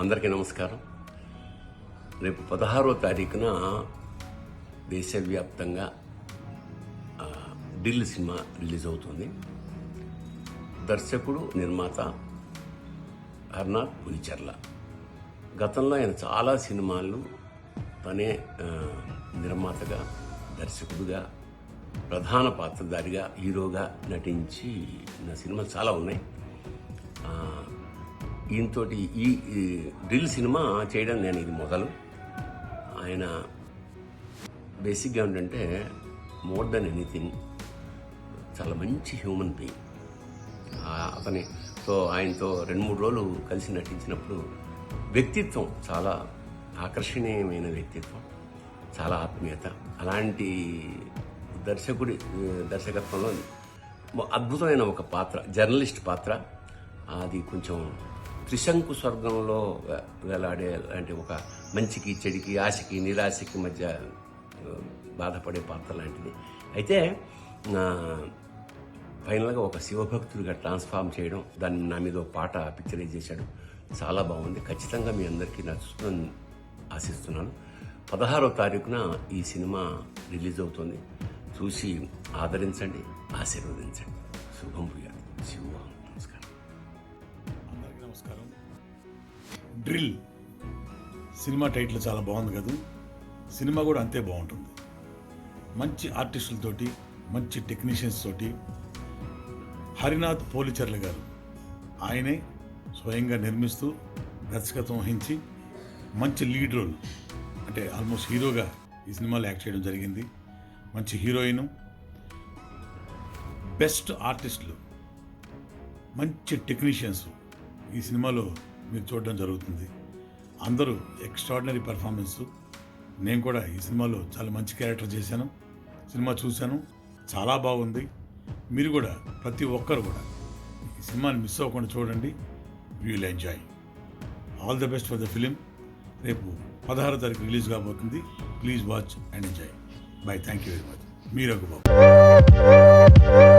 అందరికీ నమస్కారం. రేపు పదహారో తారీఖున దేశవ్యాప్తంగా ఢిల్లీ సినిమా రిలీజ్ అవుతుంది. దర్శకుడు నిర్మాత హర్నాథ్ పులిచర్ల. గతంలో ఆయన చాలా సినిమాలు తనే నిర్మాతగా దర్శకుడుగా ప్రధాన పాత్రధారిగా హీరోగా నటించి నా సినిమాలు చాలా ఉన్నాయి. ఈయనతో ఈ ఈ డ్రిల్ సినిమా చేయడం నేను ఇది మొదలు. ఆయన బేసిక్గా ఏంటంటే మోర్ దెన్ ఎనీథింగ్ చాలా మంచి హ్యూమన్ బీయింగ్. అతని సో ఆయనతో రెండు మూడు రోజులు కలిసి నటించినప్పుడు వ్యక్తిత్వం చాలా ఆకర్షణీయమైన వ్యక్తిత్వం చాలా ఆత్మీయత. అలాంటి దర్శకుడి దర్శకత్వంలో అద్భుతమైన ఒక పాత్ర జర్నలిస్ట్ పాత్ర. అది కొంచెం త్రిశంకు స్వర్గంలో వేలాడే అంటే ఒక మంచికి చెడికి ఆశకి నిరాశకి మధ్య బాధపడే పాత్ర లాంటిది. అయితే ఫైనల్గా ఒక శివభక్తుడిగా ట్రాన్స్ఫార్మ్ చేయడం దాన్ని నా మీద ఒక పాట పిక్చరైజ్ చేశాడు. చాలా బాగుంది. ఖచ్చితంగా మీ అందరికీ నచ్చుతుందని ఆశిస్తున్నాను. పదహారో తారీఖున ఈ సినిమా రిలీజ్ అవుతుంది. చూసి ఆదరించండి ఆశీర్వదించండి. శుభం భూయాలి. శివ నమస్కారం. అందరికీ నమస్కారం. డ్రిల్ సినిమా టైటిల్ చాలా బాగుంది కదా? సినిమా కూడా అంతే బాగుంటుంది. మంచి ఆర్టిస్టులతోటి మంచి టెక్నీషియన్స్ తోటి హరినాథ్ పోలిచర్ల గారు ఆయనే స్వయంగా నిర్మిస్తూ దర్శకత్వం వహించి మంచి లీడ్ రోల్ అంటే ఆల్మోస్ట్ హీరోగా ఈ సినిమాలో యాక్ట్ చేయడం జరిగింది. మంచి హీరోయిన్ బెస్ట్ ఆర్టిస్టులు మంచి టెక్నీషియన్స్ ఈ సినిమాలో మీరు చూడడం జరుగుతుంది. అందరూ ఎక్స్ట్రాడినరీ పర్ఫార్మెన్స్. నేను కూడా ఈ సినిమాలో చాలా మంచి క్యారెక్టర్ చేశాను సినిమా చూశాను చాలా బాగుంది. మీరు కూడా ప్రతి ఒక్కరు కూడా ఈ సినిమాని మిస్ అవ్వకుండా చూడండి. Will enjoy all the best for the film రేపు పదహారో తారీఖు రిలీజ్ కాబోతుంది. Please watch and enjoy Bye. Thank you very much. Meera Gupta.